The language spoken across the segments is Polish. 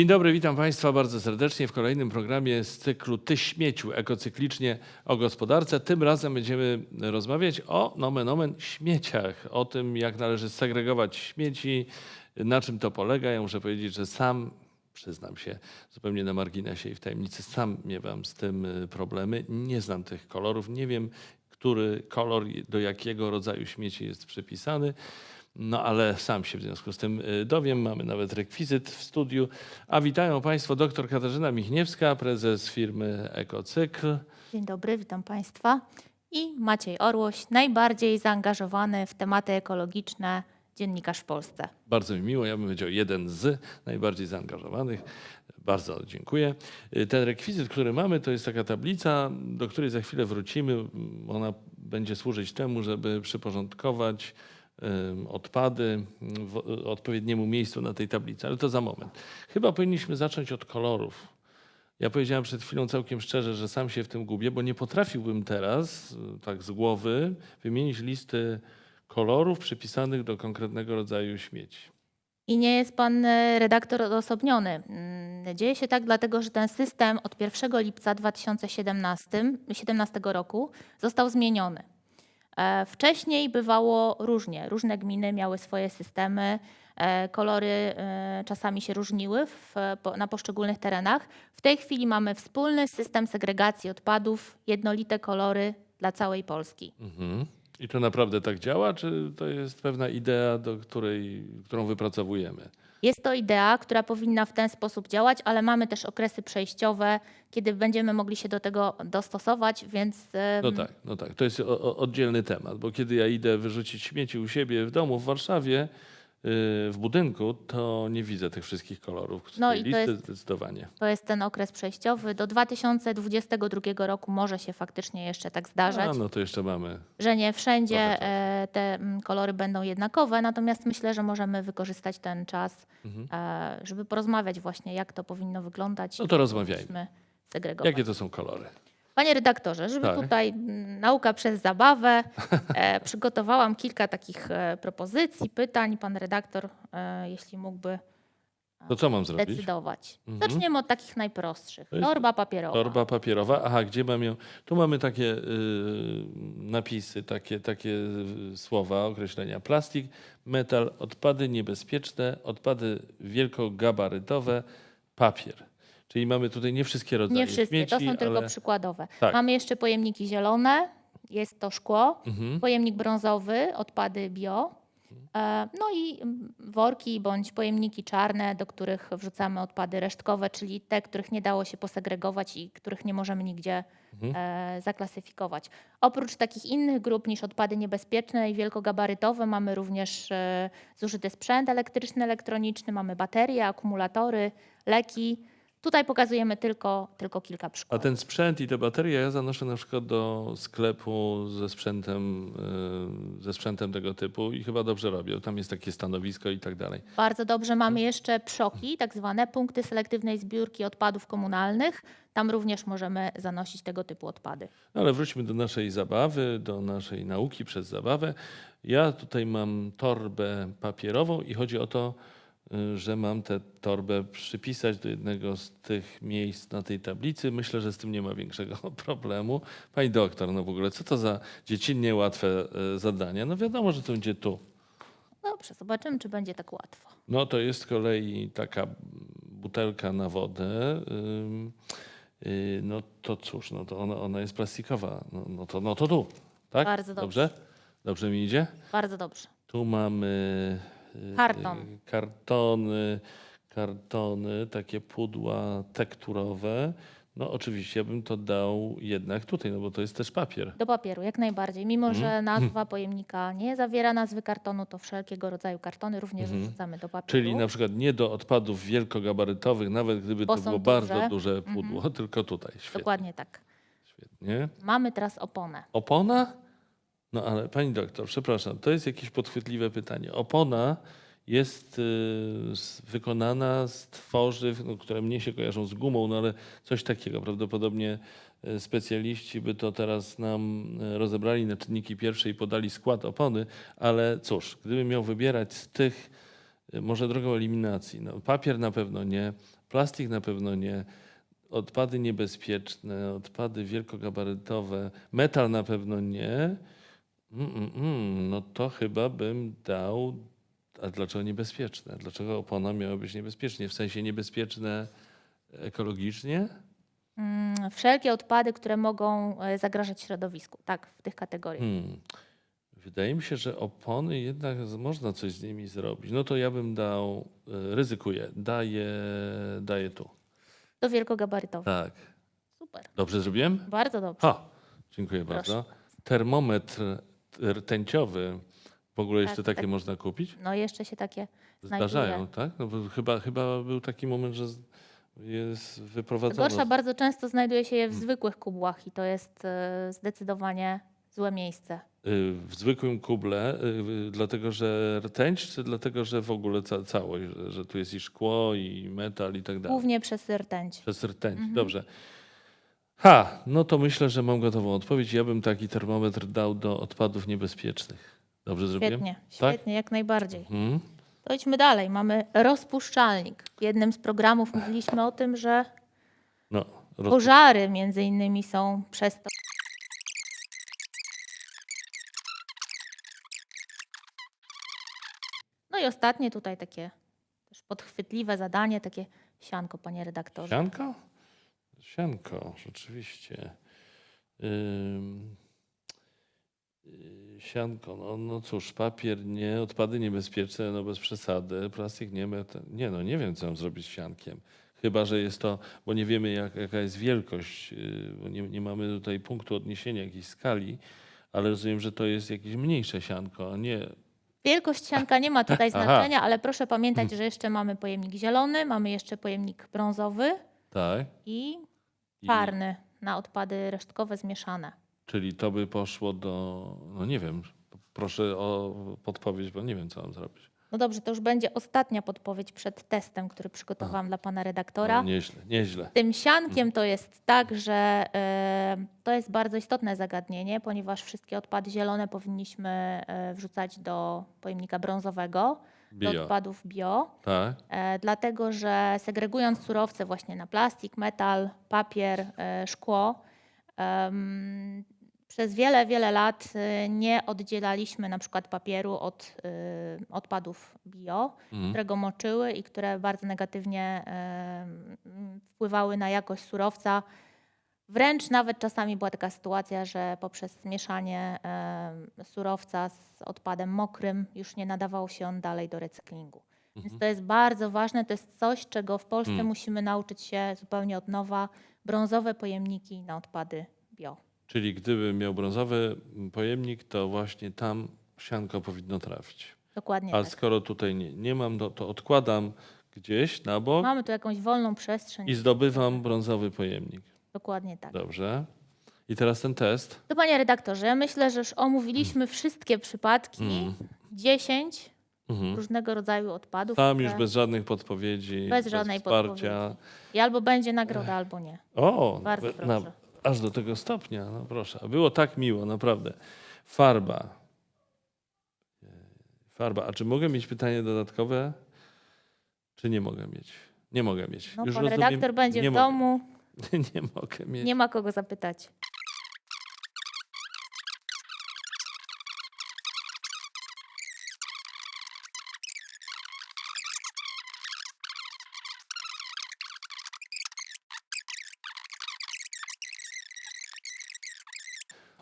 Dzień dobry, witam Państwa bardzo serdecznie w kolejnym programie z cyklu Ty śmieciu, ekocyklicznie o gospodarce. Tym razem będziemy rozmawiać o nomen omen śmieciach, o tym jak należy segregować śmieci, na czym to polega. Ja muszę powiedzieć, że sam, przyznam się zupełnie na marginesie i w tajemnicy, sam miewam z tym y, problemy. Nie znam tych kolorów, nie wiem, który kolor do jakiego rodzaju śmieci jest przypisany. No ale sam się w związku z tym y, dowiem. Mamy nawet rekwizyt w studiu. A witają Państwo dr Katarzyna Michniewska, prezes firmy Ekocykl. Dzień dobry, witam Państwa. I Maciej Orłoś, najbardziej zaangażowany w tematy ekologiczne dziennikarz w Polsce. Bardzo mi miło, ja bym powiedział jeden z najbardziej zaangażowanych. Bardzo dziękuję. Y, Ten rekwizyt, który mamy, to jest taka tablica, do której za chwilę wrócimy. Ona będzie służyć temu, żeby przyporządkować odpady w odpowiedniemu miejscu na tej tablicy, ale to za moment. Chyba powinniśmy zacząć od kolorów. Ja powiedziałem przed chwilą całkiem szczerze, że sam się w tym gubię, bo nie potrafiłbym teraz, y, tak z głowy, wymienić listy kolorów przypisanych do konkretnego rodzaju śmieci. I nie jest Pan e, redaktor odosobniony. Mm, Dzieje się tak dlatego, że ten system od 1 lipca 2017 17 roku został zmieniony. E, Wcześniej bywało różnie. Różne gminy miały swoje systemy. e, Kolory e, czasami się różniły w, na poszczególnych terenach. W tej chwili mamy wspólny system segregacji odpadów, jednolite kolory dla całej Polski. Mhm. I to naprawdę tak działa, czy to jest pewna idea, do której, którą wypracowujemy? Jest to idea, która powinna w ten sposób działać, ale mamy też okresy przejściowe, kiedy będziemy mogli się do tego dostosować, więc No tak, no tak. To jest oddzielny temat, bo kiedy ja idę wyrzucić śmieci u siebie w domu w Warszawie, w budynku, to nie widzę tych wszystkich kolorów. Z No i to listy jest- zdecydowanie. to jest ten okres przejściowy. Do 2022 roku może się faktycznie jeszcze tak zdarzać, A, no to jeszcze mamy. że nie wszędzie e, te mm, kolory będą jednakowe, natomiast myślę, że możemy wykorzystać ten czas, Mhm. e, żeby porozmawiać właśnie, jak to powinno wyglądać. No to rozmawiajmy. segregować. Jakie to są kolory? Panie redaktorze, żeby Tak. tutaj nauka przez zabawę, e, przygotowałam kilka takich e, propozycji, pytań. Pan redaktor, e, jeśli mógłby To co mam zrobić? decydować. Mhm. Zaczniemy od takich najprostszych. Torba papierowa. Torba papierowa. Aha, gdzie mam ją? Tu mamy takie y, napisy, takie, takie y, słowa, określenia. Plastik, metal, odpady niebezpieczne, odpady wielkogabarytowe, papier. Czyli mamy tutaj nie wszystkie rodzaje Nie wszystkie, śmieci, to są tylko ale... przykładowe. Tak. Mamy jeszcze pojemniki zielone, jest to szkło, Mhm. pojemnik brązowy, odpady bio. e, No i worki bądź pojemniki czarne, do których wrzucamy odpady resztkowe, czyli te, których nie dało się posegregować i których nie możemy nigdzie Mhm. e, zaklasyfikować. Oprócz takich innych grup niż odpady niebezpieczne i wielkogabarytowe mamy również e, zużyty sprzęt elektryczny, elektroniczny, mamy baterie, akumulatory, leki. Tutaj pokazujemy tylko, tylko kilka A przykładów. ten sprzęt i te baterie ja zanoszę na przykład do sklepu ze sprzętem, y, ze sprzętem tego typu i chyba dobrze robią. Tam jest takie stanowisko i tak dalej. Bardzo dobrze. Mamy jeszcze PSZOKi, tak zwane punkty selektywnej zbiórki odpadów komunalnych. Tam również możemy zanosić tego typu odpady. No ale wróćmy do naszej zabawy, do naszej nauki przez zabawę. Ja tutaj mam torbę papierową i chodzi o to, że mam tę torbę przypisać do jednego z tych miejsc na tej tablicy. Myślę, że z tym nie ma większego problemu. Pani doktor, no w ogóle, co to za dziecinnie łatwe y, zadanie? No wiadomo, że to będzie tu. Dobrze, zobaczymy, czy będzie tak łatwo. No to jest z kolei taka butelka na wodę. y, No to cóż, no to ona, ona jest plastikowa. No, no, to, no to tu, tak? Bardzo dobrze. Dobrze? Dobrze mi idzie? Bardzo dobrze. Tu mamy y, Karton. y, kartony, kartony, takie pudła tekturowe. No oczywiście ja bym to dał jednak tutaj, no bo to jest też papier. Do papieru, jak najbardziej. Mimo, Mhm. że nazwa pojemnika nie zawiera nazwy kartonu, to wszelkiego rodzaju kartony również wrzucamy do papieru. Mhm. Czyli na przykład nie do odpadów wielkogabarytowych, nawet gdyby Bo to było bardzo duże. duże pudło, tylko tutaj. Świetnie. Dokładnie tak. Świetnie. Mamy teraz oponę. Opona? No ale pani doktor, przepraszam, to jest jakieś podchwytliwe pytanie. Opona jest y, wykonana z tworzyw, no, które mnie się kojarzą z gumą, no ale coś takiego. Prawdopodobnie y, specjaliści by to teraz nam y, rozebrali na czynniki pierwsze i podali skład opony, ale cóż, gdybym miał wybierać z tych, może drogą eliminacji, no, papier na pewno nie, plastik na pewno nie, odpady niebezpieczne, odpady wielkogabarytowe, metal na pewno nie. Mm, mm, mm, no to chyba bym dał. A dlaczego niebezpieczne? Dlaczego opona miała być niebezpiecznie? W sensie niebezpieczne ekologicznie? Mm, Wszelkie odpady, które mogą e, zagrażać środowisku. Tak, w tych kategoriach. Hmm. Wydaje mi się, że opony jednak z- można coś z nimi zrobić. No to ja bym dał, y, ryzykuję, daję, daję tu. To wielkogabarytowe. Tak. Super. Dobrze zrobiłem? Bardzo dobrze. Ha, dziękuję Proszę. bardzo. Termometr rtęciowy. W ogóle jeszcze Tak, takie tak. można kupić? No jeszcze się takie znajduje. Zdarzają, tak? No bo chyba, chyba był taki moment, że z- jest Co wyprowadzono. Gorsza bardzo często znajduje się je w zwykłych kubłach i to jest e, zdecydowanie złe miejsce. Y, w zwykłym kuble, y, y, dlatego że rtęć, czy dlatego, że w ogóle ca całość, że, że tu jest i szkło, i metal, i tak dalej? Głównie przez rtęć. Przez rtęć, Mhm. dobrze. Ha, no to myślę, że mam gotową odpowiedź. Ja bym taki termometr dał do odpadów niebezpiecznych. Dobrze zrobiłem? Świetnie, Tak? świetnie, jak najbardziej. Mhm. To idźmy dalej. Mamy rozpuszczalnik. W jednym z programów mówiliśmy o tym, że No, roz... pożary między innymi są przez to. No i ostatnie tutaj takie też podchwytliwe zadanie, takie sianko, panie redaktorze. Sianko? Sianko, rzeczywiście. Y, Sianko, no, no cóż, papier nie, odpady niebezpieczne, no bez przesady, plastik nie, metal, nie, no nie wiem, co mam zrobić z siankiem. Chyba, że jest to, bo nie wiemy, jak, jaka jest wielkość, y, bo nie, nie mamy tutaj punktu odniesienia, jakiejś skali, ale rozumiem, że to jest jakieś mniejsze sianko, a nie. Wielkość sianka nie ma tutaj Aha. znaczenia, ale proszę pamiętać, że jeszcze mamy pojemnik zielony, mamy jeszcze pojemnik brązowy Tak. i I- czarny na odpady resztkowe zmieszane. Czyli to by poszło do, no nie wiem, proszę o podpowiedź, bo nie wiem, co mam zrobić. No dobrze, to już będzie ostatnia podpowiedź przed testem, który przygotowałam dla pana redaktora. No, nieźle, nieźle. Tym siankiem to jest tak, że e, to jest bardzo istotne zagadnienie, ponieważ wszystkie odpady zielone powinniśmy e, wrzucać do pojemnika brązowego, do Bio. odpadów bio, Tak. e, dlatego że segregując surowce właśnie na plastik, metal, papier, e, szkło, przez wiele, wiele lat e, nie oddzielaliśmy na przykład papieru od odpadów bio, Mhm. które go moczyły i które bardzo negatywnie wpływały na jakość surowca. Wręcz nawet czasami była taka sytuacja, że poprzez zmieszanie em, surowca z odpadem mokrym już nie nadawał się on dalej do recyklingu. Więc to jest bardzo ważne, to jest coś, czego w Polsce Mm. musimy nauczyć się zupełnie od nowa. Brązowe pojemniki na odpady bio. Czyli gdyby miał brązowy pojemnik, to właśnie tam sianko powinno trafić. Dokładnie A tak. skoro tutaj nie, nie mam, no to odkładam gdzieś na bok Mamy tu jakąś wolną przestrzeń. i zdobywam brązowy pojemnik. Dokładnie tak. Dobrze. I teraz ten test. To panie redaktorze, ja myślę, że już omówiliśmy wszystkie przypadki. Mm. 10 Mhm. różnego rodzaju odpadów. Tam które- już bez żadnych podpowiedzi, Bez żadnej wsparcia. podpowiedzi. I albo będzie nagroda, albo nie. O, Bardzo proszę. aż do tego stopnia, no proszę. Było tak miło, naprawdę. Farba. E, Farba. A czy mogę mieć pytanie dodatkowe? Czy nie mogę mieć? Nie mogę mieć. No, pan rozumiem, redaktor będzie nie w mogę. domu, nie mogę mieć. nie ma kogo zapytać.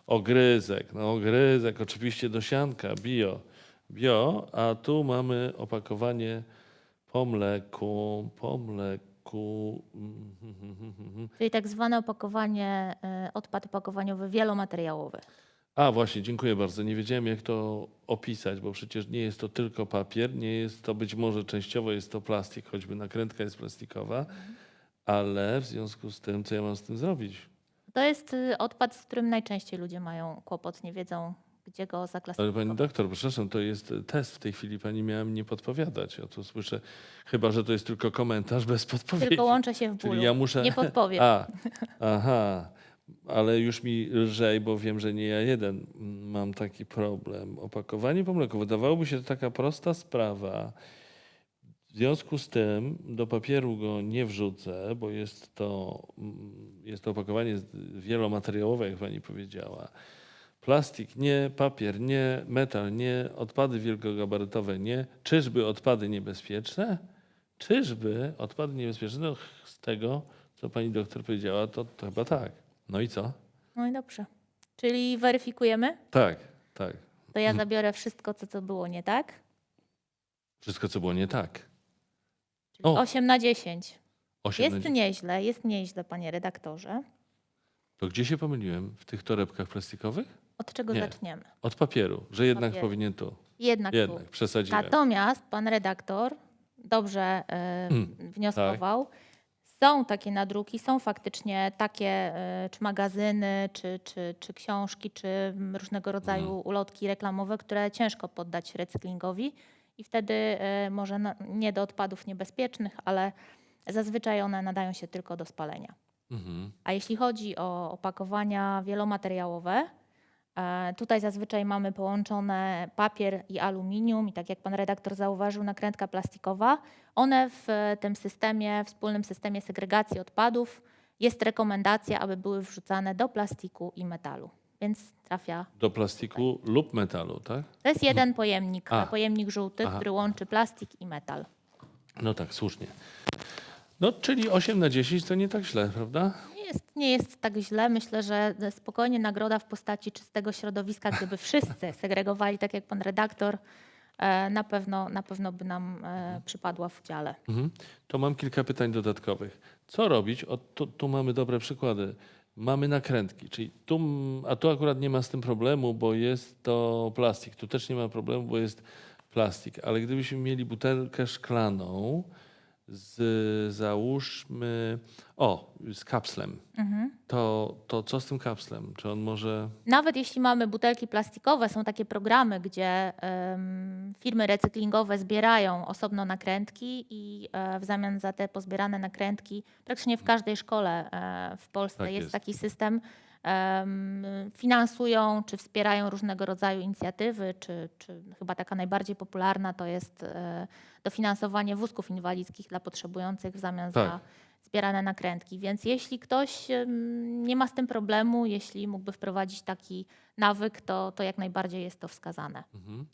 Ogryzek, no ogryzek, oczywiście do sianka, bio, bio, a tu mamy opakowanie po mleku, po mleku. Ku... mm, hmm, hmm, hmm, hmm, hmm. Czyli tak zwane opakowanie, e, odpad opakowaniowy wielomateriałowy. A właśnie, dziękuję bardzo. Nie wiedziałem, jak to opisać, bo przecież nie jest to tylko papier, nie jest to być może częściowo jest to plastik, choćby nakrętka jest plastikowa, ale w związku z tym, co ja mam z tym zrobić? To jest y, odpad, z którym najczęściej ludzie mają kłopot, nie wiedzą, gdzie go Ale zaklasyfikować. pani doktor, przepraszam, to jest test w tej chwili. Pani miała mnie podpowiadać. Ja tu słyszę, chyba że to jest tylko komentarz bez podpowiedzi. Tylko łączę się w bólu. Czyli ja muszę. Nie podpowiem. A, aha. Ale już mi lżej, bo wiem, że nie ja jeden mam taki problem. Opakowanie po mleku. Wydawałoby się to taka prosta sprawa. W związku z tym do papieru go nie wrzucę, bo jest to, mm, jest to opakowanie wielomateriałowe, jak pani powiedziała. Plastik nie, papier nie, metal nie, odpady wielkogabarytowe nie. Czyżby odpady niebezpieczne? Czyżby odpady niebezpieczne? No, z tego, co pani doktor powiedziała, to, to chyba tak. No i co? No i dobrze. Czyli weryfikujemy? Tak, tak. To ja zabiorę wszystko, co, co było nie tak. Wszystko, co było nie tak. O. 8 na 10. Osiem Jest na... nieźle, jest nieźle, panie redaktorze. To gdzie się pomyliłem? W tych torebkach plastikowych? Od czego Nie. zaczniemy? Od papieru, że jednak Papieru. powinien tu. Jednak, tu. Jednak, przesadziłem. Natomiast pan redaktor dobrze Mm, wnioskował. Są takie nadruki, są faktycznie takie, e, czy magazyny, czy, czy, czy książki, czy różnego rodzaju Mhm. ulotki reklamowe, które ciężko poddać recyklingowi i wtedy e, może nie do odpadów niebezpiecznych, ale zazwyczaj one nadają się tylko do spalenia. Mhm. A jeśli chodzi o opakowania wielomateriałowe, tutaj zazwyczaj mamy połączone papier i aluminium i tak jak pan redaktor zauważył, nakrętka plastikowa. One w e, tym systemie, wspólnym systemie segregacji odpadów jest rekomendacja, aby były wrzucane do plastiku i metalu. Więc trafia. Do plastiku lub metalu, tak? To jest jeden pojemnik, A. pojemnik żółty, Aha. który łączy plastik i metal. No tak, słusznie. No, czyli 8 na 10 to nie tak źle, prawda? Jest, nie jest tak źle. Myślę, że spokojnie nagroda w postaci czystego środowiska, gdyby wszyscy segregowali tak jak pan redaktor, e, na pewno, na pewno by nam e, przypadła w udziale. Mhm. To mam kilka pytań dodatkowych. Co robić? O, tu, tu mamy dobre przykłady. Mamy nakrętki, czyli tu, a tu akurat nie ma z tym problemu, bo jest to plastik. Tu też nie ma problemu, bo jest plastik. Ale gdybyśmy mieli butelkę szklaną z, załóżmy, o, z kapslem, Mhm. to, to co z tym kapslem? Czy on może... Nawet jeśli mamy butelki plastikowe, są takie programy, gdzie firmy recyklingowe zbierają osobno nakrętki i e, w zamian za te pozbierane nakrętki, praktycznie w każdej szkole e, w Polsce Tak jest, jest. taki system, em, finansują czy wspierają różnego rodzaju inicjatywy, czy, czy chyba taka najbardziej popularna to jest e, dofinansowanie wózków inwalidzkich dla potrzebujących w zamian za Tak. zbierane nakrętki. Więc jeśli ktoś nie ma z tym problemu, jeśli mógłby wprowadzić taki nawyk, to, to jak najbardziej jest to wskazane. Mhm.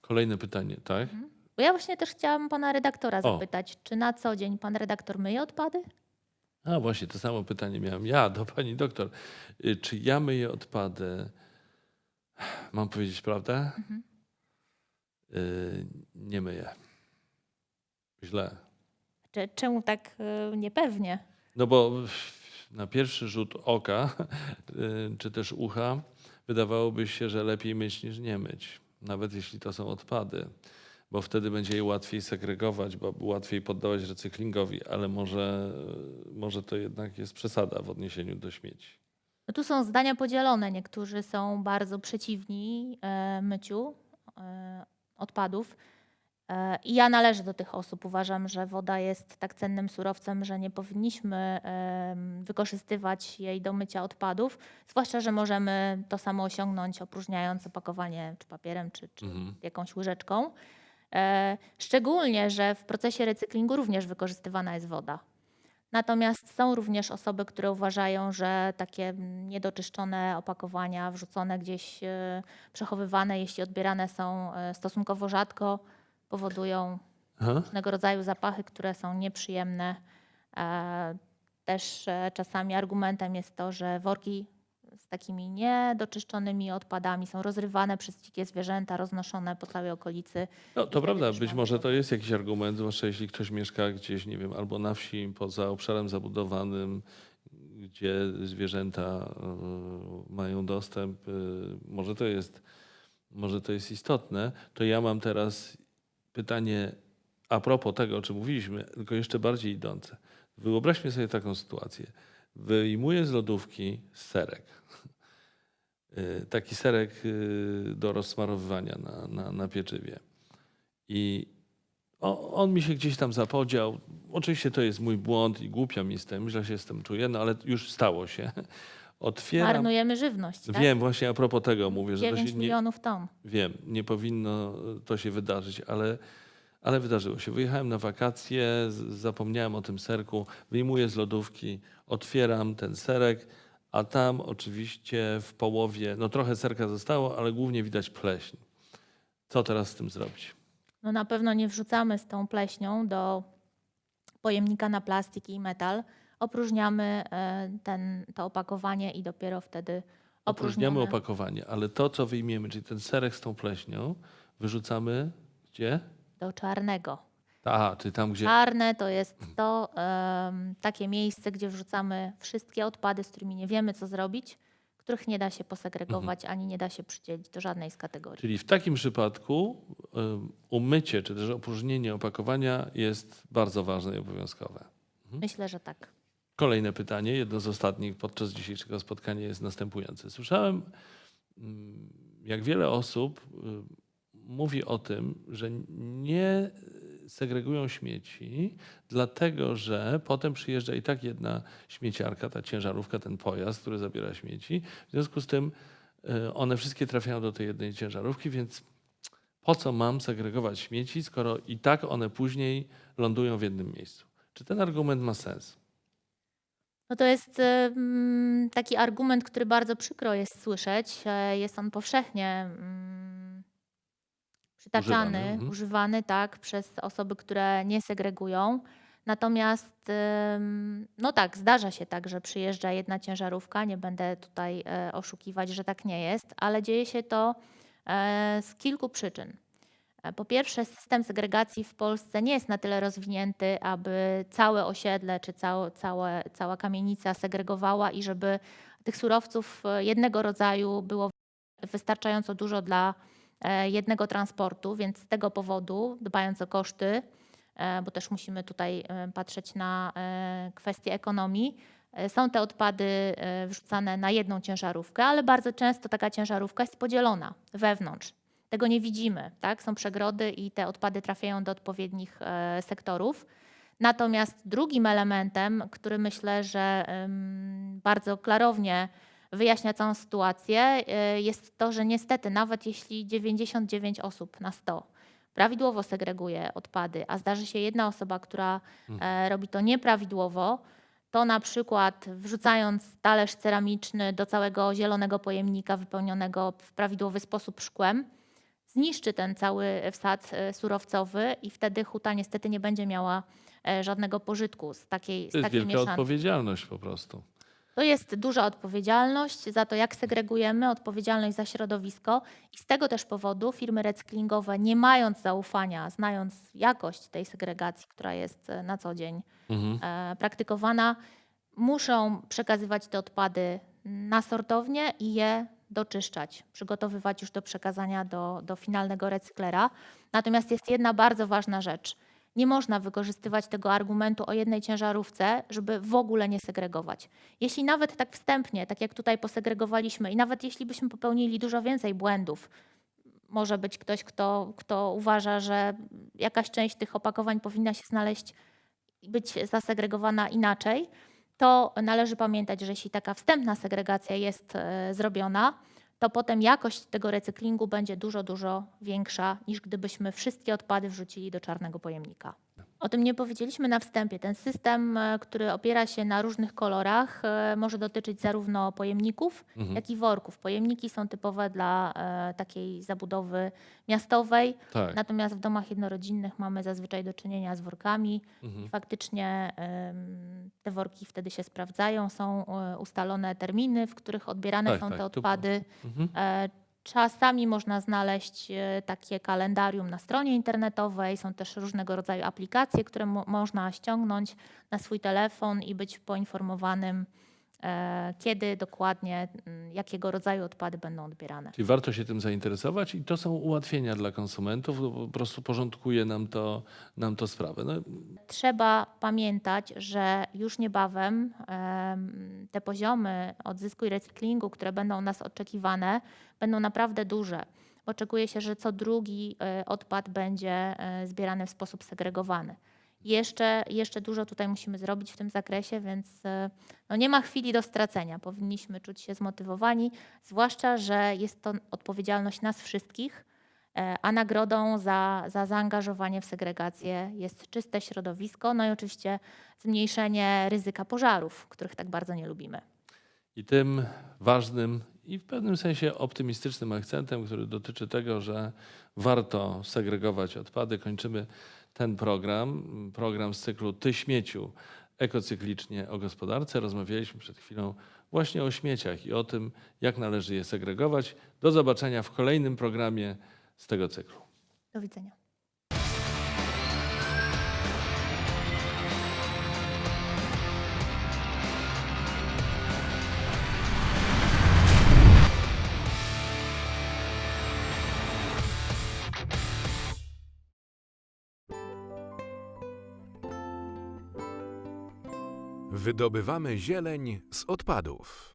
Kolejne pytanie, tak? Bo ja właśnie też chciałam pana redaktora O. zapytać, czy na co dzień pan redaktor myje odpady? A właśnie, to samo pytanie miałem ja do pani doktor. Y, Czy ja myję odpady? Mam powiedzieć prawdę? Mhm. Y, Nie myję. Źle. Czemu tak y, niepewnie? No bo na pierwszy rzut oka, y, czy też ucha, wydawałoby się, że lepiej myć niż nie myć. Nawet jeśli to są odpady. Bo wtedy będzie je łatwiej segregować, bo łatwiej poddawać recyklingowi, ale może, może to jednak jest przesada w odniesieniu do śmieci. No tu są zdania podzielone. Niektórzy są bardzo przeciwni e, myciu e, odpadów. E, I ja należę do tych osób. Uważam, że woda jest tak cennym surowcem, że nie powinniśmy wykorzystywać jej do mycia odpadów. Zwłaszcza, że możemy to samo osiągnąć opróżniając opakowanie czy papierem, czy, czy Mhm. jakąś łyżeczką. E, Szczególnie, że w procesie recyklingu również wykorzystywana jest woda. Natomiast są również osoby, które uważają, że takie niedoczyszczone opakowania wrzucone gdzieś, e, przechowywane, jeśli odbierane są e, stosunkowo rzadko, powodują Aha. różnego rodzaju zapachy, które są nieprzyjemne. Też czasami argumentem jest to, że worki z takimi niedoczyszczonymi odpadami, są rozrywane przez dzikie zwierzęta, roznoszone po całej okolicy. No, to prawda, być może to. jest jakiś argument, zwłaszcza jeśli ktoś mieszka gdzieś, nie wiem, albo na wsi, poza obszarem zabudowanym, gdzie zwierzęta y, mają dostęp. y, Może to jest, może to jest istotne. To ja mam teraz pytanie a propos tego, o czym mówiliśmy, tylko jeszcze bardziej idące. Wyobraźmy sobie taką sytuację. Wyjmuję z lodówki serek. Y, Taki serek y, do rozsmarowywania na, na, na pieczywie. I o, on mi się gdzieś tam zapodział. Oczywiście to jest mój błąd i głupiam jestem, źle się z tym czuję, no ale już stało się. Otwieram. Marnujemy żywność. Tak? Wiem, właśnie a propos tego mówię, że to 9 się nie, milionów ton. Wiem, nie powinno to się wydarzyć, ale, ale wydarzyło się. Wyjechałem na wakacje, zapomniałem o tym serku, wyjmuję z lodówki, otwieram ten serek, a tam oczywiście w połowie, no trochę serka zostało, ale głównie widać pleśń. Co teraz z tym zrobić? No na pewno nie wrzucamy z tą pleśnią do pojemnika na plastik i metal. Opróżniamy e, ten, to opakowanie i dopiero wtedy Opróżniamy opróżnione. opakowanie, ale to, co wyjmiemy, czyli ten serek z tą pleśnią, wyrzucamy gdzie? Do czarnego. A, czyli tam, gdzie... Czarne to jest to em, takie miejsce, gdzie wrzucamy wszystkie odpady, z którymi nie wiemy, co zrobić, których nie da się posegregować, ani nie da się przydzielić do żadnej z kategorii. Czyli w takim przypadku ym, umycie czy też opróżnienie opakowania jest bardzo ważne i obowiązkowe. Myślę, że tak. Kolejne pytanie, jedno z ostatnich podczas dzisiejszego spotkania jest następujące. Słyszałem, mm, jak wiele osób mówi o tym, że nie segregują śmieci, dlatego że potem przyjeżdża i tak jedna śmieciarka, ta ciężarówka, ten pojazd, który zabiera śmieci. W związku z tym y, one wszystkie trafiają do tej jednej ciężarówki, więc po co mam segregować śmieci, skoro i tak one później lądują w jednym miejscu? Czy ten argument ma sens? No to jest em, taki argument, który bardzo przykro jest słyszeć. E, Jest on powszechnie mm, przytaczany, Używany, mhm. używany tak, przez osoby, które nie segregują. Natomiast, no tak, zdarza się tak, że przyjeżdża jedna ciężarówka. Nie będę tutaj e, oszukiwać, że tak nie jest, ale dzieje się to e, z kilku przyczyn. E, Po pierwsze, system segregacji w Polsce nie jest na tyle rozwinięty, aby całe osiedle czy całe, całe, cała kamienica segregowała i żeby tych surowców e, jednego rodzaju było wystarczająco dużo dla jednego transportu, więc z tego powodu, dbając o koszty, e, bo też musimy tutaj e, patrzeć na e, kwestie ekonomii, e, są te odpady e, wrzucane na jedną ciężarówkę, ale bardzo często taka ciężarówka jest podzielona wewnątrz. Tego nie widzimy, tak? Są przegrody i te odpady trafiają do odpowiednich e, sektorów. Natomiast drugim elementem, który myślę, że bardzo klarownie wyjaśnia całą sytuację, e, jest to, że niestety nawet jeśli 99 osób na 100 prawidłowo segreguje odpady, a zdarzy się jedna osoba, która e, robi to nieprawidłowo, to na przykład wrzucając talerz ceramiczny do całego zielonego pojemnika wypełnionego w prawidłowy sposób szkłem, zniszczy ten cały wsad e, surowcowy i wtedy huta niestety nie będzie miała e, żadnego pożytku z takiej, z To jest takiej wielka mieszanki. odpowiedzialność po prostu. To jest duża odpowiedzialność za to, jak segregujemy, odpowiedzialność za środowisko i z tego też powodu firmy recyklingowe, nie mając zaufania, znając jakość tej segregacji, która jest e, na co dzień Mhm. e, praktykowana, muszą przekazywać te odpady na sortownię i je doczyszczać, przygotowywać już do przekazania do, do finalnego recyklera. Natomiast jest jedna bardzo ważna rzecz. Nie można wykorzystywać tego argumentu o jednej ciężarówce, żeby w ogóle nie segregować. Jeśli nawet tak wstępnie, tak jak tutaj posegregowaliśmy, i nawet jeśli byśmy popełnili dużo więcej błędów, może być ktoś, kto, kto uważa, że jakaś część tych opakowań powinna się znaleźć i być zasegregowana inaczej, to należy pamiętać, że jeśli taka wstępna segregacja jest e, zrobiona, to potem jakość tego recyklingu będzie dużo, dużo większa niż gdybyśmy wszystkie odpady wrzucili do czarnego pojemnika. O tym nie powiedzieliśmy na wstępie. Ten system, e, który opiera się na różnych kolorach, e, może dotyczyć zarówno pojemników, Mhm. jak i worków. Pojemniki są typowe dla e, takiej zabudowy miastowej, Tak. natomiast w domach jednorodzinnych mamy zazwyczaj do czynienia z workami. Mhm. I faktycznie te worki wtedy się sprawdzają. Są ustalone terminy, w których odbierane Tak, są tak, te odpady. Mhm. Czasami można znaleźć e, takie kalendarium na stronie internetowej. Są też różnego rodzaju aplikacje, które mo- można ściągnąć na swój telefon i być poinformowanym, kiedy dokładnie, jakiego rodzaju odpady będą odbierane. Czyli warto się tym zainteresować i to są ułatwienia dla konsumentów, bo po prostu porządkuje nam to, nam to sprawę. No, Trzeba pamiętać, że już niebawem em, te poziomy odzysku i recyklingu, które będą u nas oczekiwane, będą naprawdę duże. Oczekuje się, że co drugi e, odpad będzie e, zbierany w sposób segregowany. Jeszcze, jeszcze dużo tutaj musimy zrobić w tym zakresie, więc e, no nie ma chwili do stracenia. Powinniśmy czuć się zmotywowani, zwłaszcza, że jest to odpowiedzialność nas wszystkich. E, A nagrodą za, za zaangażowanie w segregację jest czyste środowisko, no i oczywiście zmniejszenie ryzyka pożarów, których tak bardzo nie lubimy. I tym ważnym i w pewnym sensie optymistycznym akcentem, który dotyczy tego, że warto segregować odpady, kończymy ten program, program z cyklu Ty śmieciu, ekocyklicznie o gospodarce. Rozmawialiśmy przed chwilą właśnie o śmieciach i o tym, jak należy je segregować. Do zobaczenia w kolejnym programie z tego cyklu. Do widzenia. Wydobywamy zieleń z odpadów.